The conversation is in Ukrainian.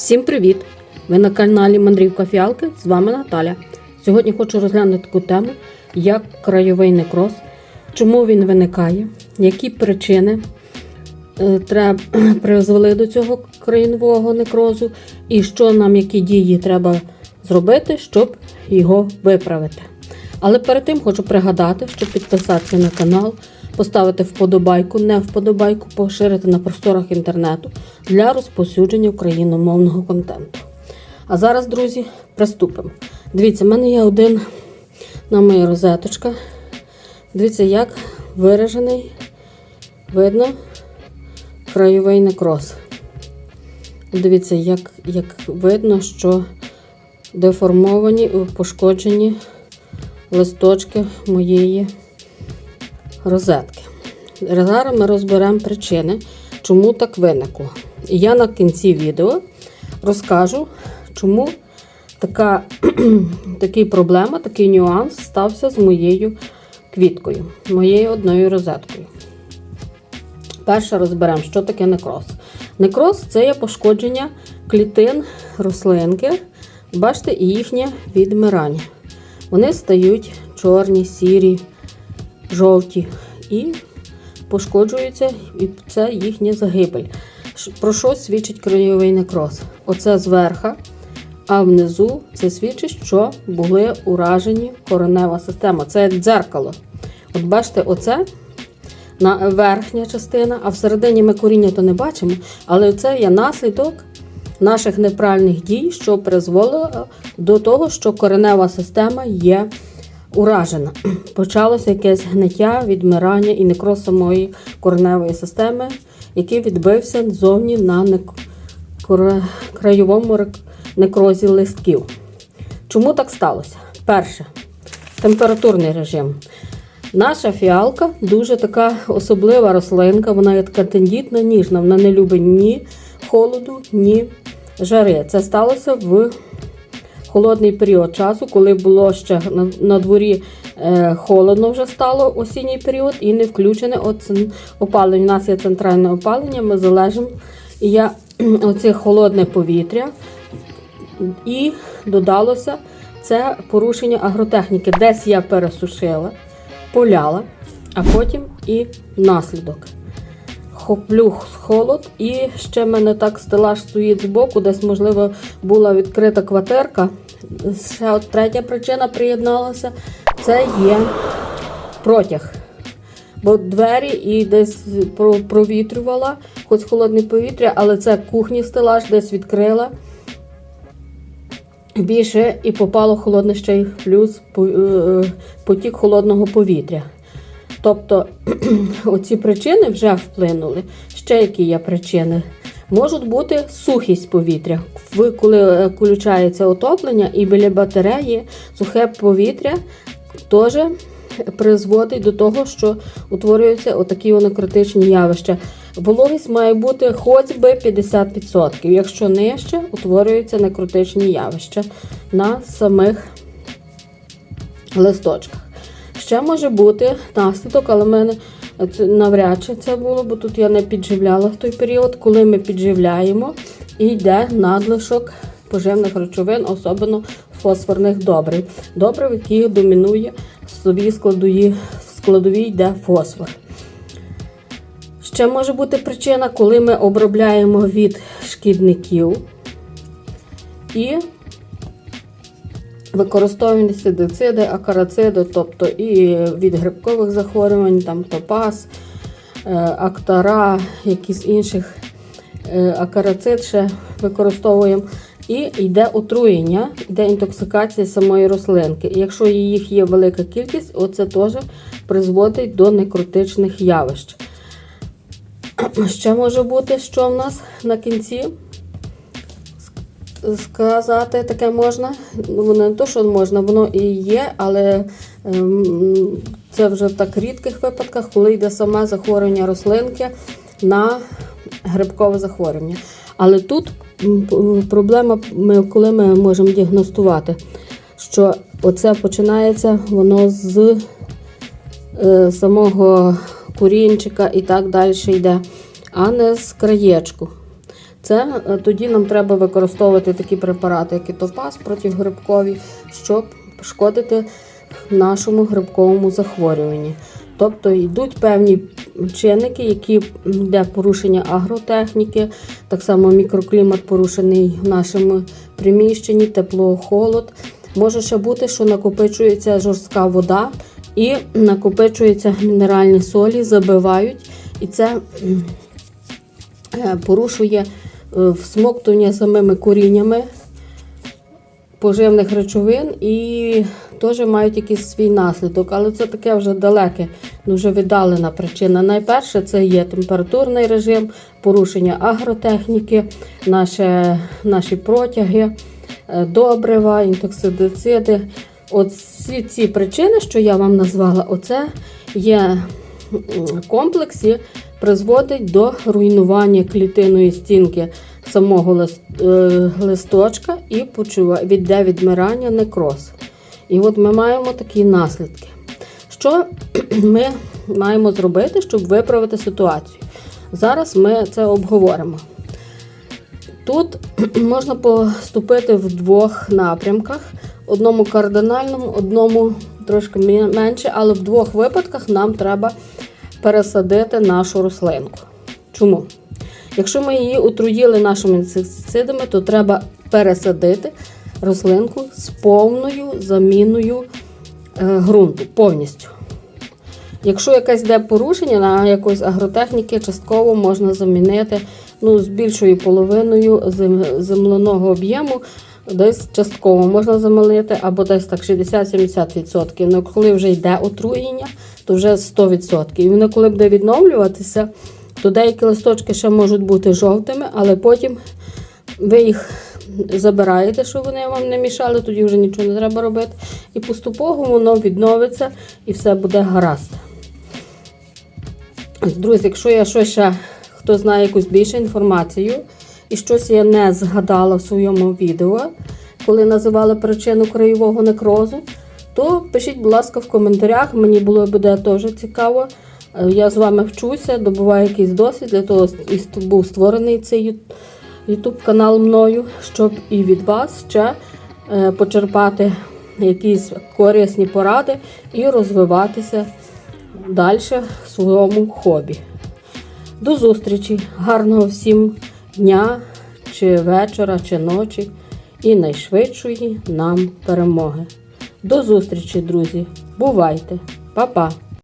Всім привіт! Ви на каналі Мандрівка Фіалки. З вами Наталя. Сьогодні хочу розглянути таку тему, як краєвий некроз, чому він виникає, які причини е, треба призвели до цього краєвого некрозу, і що нам, які дії треба зробити, щоб його виправити. Але перед тим хочу пригадати, щоб підписатися на канал, поставити вподобайку, не вподобайку, поширити на просторах інтернету для розповсюдження україномовного контенту. А зараз, друзі, приступимо. Дивіться, в мене є один на моя розеточка. Дивіться, як виражений, видно, краєвий некроз. Дивіться, як, як видно, що деформовані, пошкоджені листочки моєї розетки. Зараз ми розберемо причини, чому так виникло. І я на кінці відео розкажу, чому така такий проблема, такий нюанс стався з моєю квіткою, моєю одною розеткою. Перше розберемо, що таке некроз. Некроз це є пошкодження клітин рослинки, бачите, і їхнє відмирання. Вони стають чорні, сірі, жовті і пошкоджуються, і це їхня загибель. Про що свідчить краєвий некроз? Оце зверха, а внизу це свідчить, що були уражені коренева система. Це як дзеркало. От бачите, оце на верхня частина, а всередині ми коріння то не бачимо, але це є наслідок наших неправильних дій, що призвело до того, що коренева система є уражена. Почалося якесь гниття, відмирання і некроз самої кореневої системи, який відбився зовні на краєвому некрозі листків. Чому так сталося? Перше, температурний режим. Наша фіалка дуже така особлива рослинка, вона є така тендітна, ніжна, вона не любить ні холоду, ні жари. Це сталося в холодний період часу, коли було ще на, дворі е, холодно вже стало осінній період і не включене опалення. У нас є центральне опалення, ми залежимо. І я оце холодне повітря і додалося це порушення агротехніки. Десь я пересушила, поляла, а потім і наслідок. Хоплю холод, і ще в мене так стелаж стоїть збоку, десь, можливо, була відкрита квартирка. Ще от третя причина приєдналася це є протяг. Бо двері і десь провітрювала, хоч холодне повітря, але це кухні стелаж десь відкрила більше і попало холодне ще й плюс е, потік холодного повітря. Тобто оці причини вже вплинули. Ще які є причини? Можуть бути сухість повітря. В- Коли е, включається отоплення і біля батареї сухе повітря теж призводить до того, що утворюються отакі онокритичні явища. Вологість має бути хоч би 50%. Якщо нижче, утворюються некритичні явища на самих листочках. Ще може бути наслідок, але в мене це навряд чи це було, бо тут я не підживляла в той період, коли ми підживляємо і йде надлишок поживних речовин, особливо фосфорних добрив. Добрив, які домінує в собі складові, складовій йде фосфор. Ще може бути причина, коли ми обробляємо від шкідників і використовуємо інсектициди, акарациди, тобто і від грибкових захворювань, там топаз, е, актара, якісь інших е, акарацид ще використовуємо. І йде отруєння, йде інтоксикація самої рослинки. І якщо їх є велика кількість, оце теж призводить до некротичних явищ. Ще може бути, що в нас на кінці сказати таке можна. Ну, не то, що можна, воно і є, але ем, це вже в так рідких випадках, коли йде саме захворювання рослинки на грибкове захворювання. Але тут проблема, коли ми можемо діагностувати, що оце починається воно з е, самого корінчика і так далі йде, а не з краєчку. Це е, тоді нам треба використовувати такі препарати, як і топаз протигрибкові, щоб шкодити нашому грибковому захворюванні. Тобто йдуть певні чинники, які йде порушення агротехніки, так само мікроклімат порушений в нашому приміщенні, тепло, холод. Може ще бути, що накопичується жорстка вода і накопичуються мінеральні солі, забивають, і це е, порушує всмоктування самими коріннями поживних речовин і теж мають якийсь свій наслідок. Але це таке вже далеке, дуже віддалена причина. Найперше це є температурний режим, порушення агротехніки, наше, наші протяги, е, добрива, інтоксидициди. От всі ці причини, що я вам назвала, оце є м, комплекс і призводить до руйнування клітинної стінки самого е, листочка і відде відмирання некроз. І от ми маємо такі наслідки. Що ми маємо зробити, щоб виправити ситуацію? Зараз ми це обговоримо. Тут можна поступити в двох напрямках: одному кардинальному, одному трошки менше, але в двох випадках нам треба пересадити нашу рослинку. Чому? Якщо ми її отруїли нашими інсектицидами, то треба пересадити рослинку з повною заміною е, ґрунту повністю. Якщо якесь йде порушення на якоїсь агротехніки, частково можна замінити ну, з більшою половиною зем- земляного об'єму, десь частково можна замінити, або десь так 60-70%. Ну, коли вже йде отруєння, то вже 100%. І воно, коли буде відновлюватися, то деякі листочки ще можуть бути жовтими, але потім ви їх забираєте, щоб вони вам не мішали, тоді вже нічого не треба робити. І поступово воно відновиться і все буде гаразд. Друзі, якщо я щось ще хто знає якусь більшу інформацію і щось я не згадала в своєму відео, коли називала причину краєвого некрозу, то пишіть, будь ласка, в коментарях. Мені було буде теж цікаво. Е, Я з вами вчуся, добуваю якийсь досвід, для того і був створений цей YouTube канал мною, щоб і від вас ще е, почерпати якісь корисні поради і розвиватися далі в своєму хобі. До зустрічі! Гарного всім дня, чи вечора, чи ночі і найшвидшої нам перемоги. До зустрічі, друзі! Бувайте! Па-па!